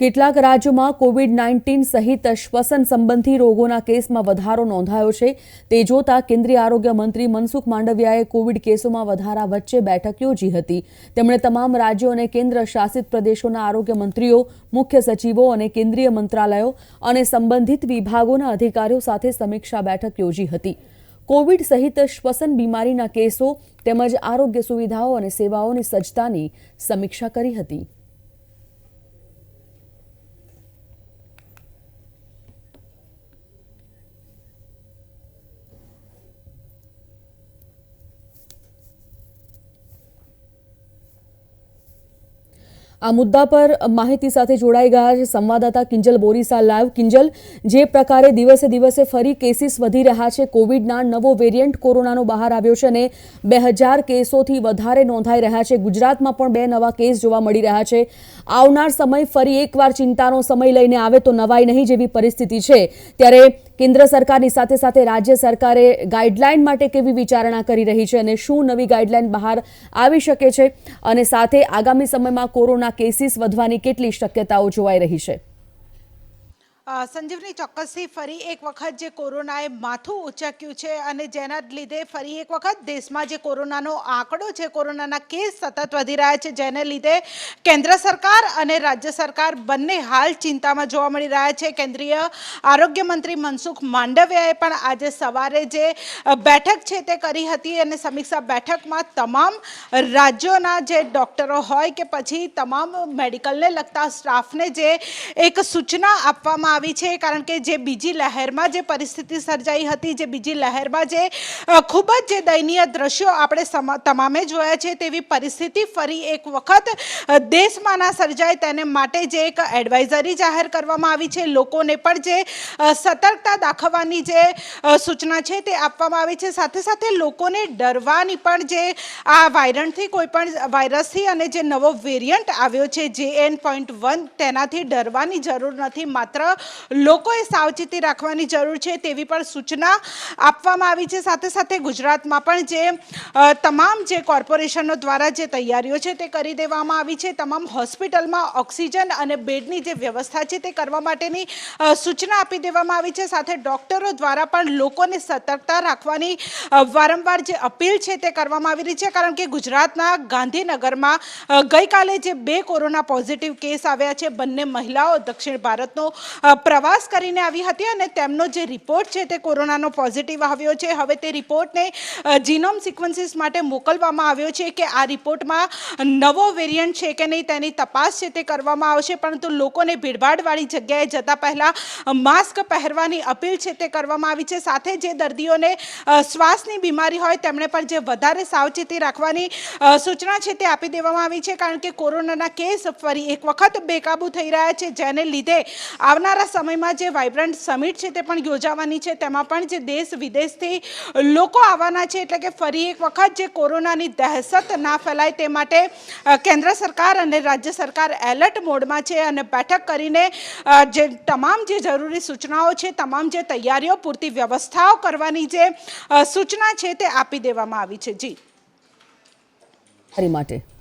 કેટલાક રાજ્યોમાં Covid nineteen સહિત શ્વસન સંબંધી રોગોના કેસમાં વધારો નોંધાયો છે. તે જોતા કેન્દ્રીય આરોગ્ય મંત્રી મનસુખ માંડવિયાએ કોવિડ કેસોમાં વધારા વચ્ચે બેઠક યોજી હતી. તેમણે તમામ રાજ્યો અને કેન્દ્ર શાસિત પ્રદેશોના આરોગ્ય મંત્રીઓ, મુખ્ય સચિવો અને કેન્દ્રીય મંત્રાલયો અને સંબંધિત વિભાગોના અધિકારીઓ સાથે સમીક્ષા બેઠક યોજી હતી. કોવિડ સહિત શ્વસન બીમારીના કેસો તેમજ આરોગ્ય સુવિધાઓ અને સેવાઓની સજ્જતાની સમીક્ષા કરી હતી. આ મુદ્દા પર માહિતી સાથે જોડાઈ ગયા છે સંવાદદાતા કિંજલ બોરીસા લાઈવ. કિંજલ, જે પ્રકારે દિવસે દિવસે ફરી કેસીસ વધી રહ્યા છે, કોવિડના નવો વેરિયન્ટ કોરોનાનો બહાર આવ્યો છે અને બે હજાર કેસોથી વધારે નોંધાઈ રહ્યા છે. ગુજરાતમાં પણ બે નવા કેસ જોવા મળી રહ્યા છે. આવનાર સમય ફરી એકવાર ચિંતાનો સમય લઈને આવે તો નવાઈ નહીં જેવી પરિસ્થિતિ છે. ત્યારે કેન્દ્ર સરકારની સાથે સાથે રાજ્ય સરકારે ગાઈડલાઇન માટે કેવી વિચારણા કરી રહી છે અને શું નવી ગાઈડલાઇન બહાર આવી શકે છે અને સાથે આગામી સમયમાં કોરોના કેસીસ વધવાની કેટલી શક્યતાઓ જોવાઈ રહી છે? સંજીવની ચોક્કસથી ફરી એક વખત જે કોરોનાએ માથું ઉચક્યું છે અને જેના લીધે ફરી એક વખત દેશમાં જે કોરોનાનો આંકડો છે, કોરોનાના કેસ સતત વધી રહ્યા છે, જેને લીધે કેન્દ્ર સરકાર અને રાજ્ય સરકાર બંને હાલ ચિંતામાં જોવા મળી રહ્યા છે. કેન્દ્રીય આરોગ્ય મંત્રી મનસુખ માંડવિયાએ પણ આજે સવારે જે બેઠક છે તે કરી હતી અને સમીક્ષા બેઠકમાં તમામ રાજ્યોના જે ડૉક્ટરો હોય કે પછી તમામ મેડિકલને લગતા સ્ટાફને જે એક સૂચના આપવામાં આવી છે, કારણ કે જે બીજી લહેરમાં જે પરિસ્થિતિ સર્જાઈ હતી, જે બીજી લહેરમાં જે ખૂબ જ જે દયનીય દ્રશ્યો આપણે તમામે જોયા છે, તેવી પરિસ્થિતિ ફરી એક વખત દેશમાં ના સર્જાય તેને માટે જે એક એડવાઇઝરી જાહેર કરવામાં આવી છે. લોકોને પણ જે સતર્કતા દાખવવાની જે સૂચના છે તે આપવામાં આવી છે. સાથે સાથે લોકોને ડરવાની પણ જે, આ વાયરણથી કોઈ પણ વાયરસથી અને જે નવો વેરિયન્ટ આવ્યો છે જે એન પોઈન્ટ વન તેનાથી ડરવાની જરૂર નથી. માત્ર લોકોએ સાવચેતી રાખવાની જરૂર છે તેવી પણ સૂચના આપવામાં આવી છે. સાથે સાથે ગુજરાતમાં પણ જે તમામ જે કોર્પોરેશનો દ્વારા જે તૈયારીઓ છે તે કરી દેવામાં આવી છે. તમામ હોસ્પિટલમાં ઓક્સિજન અને બેડની જે વ્યવસ્થા છે તે કરવા માટેની સૂચના આપી દેવામાં આવી છે. સાથે ડોક્ટરો દ્વારા પણ લોકોને સતર્કતા રાખવાની વારંવાર જે અપીલ છે તે કરવામાં આવી રહી છે. કારણ કે ગુજરાતના ગાંધીનગરમાં ગઈકાલે જે બે કોરોના પોઝિટિવ કેસ આવ્યા છે. બંને મહિલાઓ દક્ષિણ ભારતનો પ્રવાસ કરીને આવી હતી અને તેમનો જે રિપોર્ટ છે તે કોરોનાનો પોઝિટિવ આવ્યો છે. હવે તે રિપોર્ટને જીનોમ સિક્વન્સીસ માટે મોકલવામાં આવ્યો છે કે આ રિપોર્ટમાં નવો વેરિયન્ટ છે કે નહીં તેની તપાસ છે તે કરવામાં આવશે. પરંતુ લોકોને ભીડભાડવાળી જગ્યાએ જતા પહેલાં માસ્ક પહેરવાની અપીલ છે તે કરવામાં આવી છે. સાથે જે દર્દીઓને શ્વાસની બીમારી હોય તેમણે પણ જે વધારે સાવચેતી રાખવાની સૂચના છે તે આપી દેવામાં આવી છે. કારણ કે કોરોનાના કેસ ફરી એક વખત બેકાબુ થઈ રહ્યા છે, જેને લીધે આવનારા સમયમાં જે વાઇબ્રન્ટ સમિટ છે તે પણ યોજાવાની છે. તેમાં પણ જે દેશ વિદેશથી લોકો આવવાના છે, એટલે કે ફરી એક વખત જે કોરોનાની દહેશત ના ફેલાય તે માટે કેન્દ્ર સરકાર અને રાજ્ય સરકાર એલર્ટ મોડમાં છે અને બેઠક કરીને જે તમામ જે જરૂરી સૂચનાઓ છે, તમામ જે તૈયારીઓ પૂરતી વ્યવસ્થાઓ કરવાની જે સૂચના છે તે આપી દેવામાં આવી છે. જી. હરી માટે.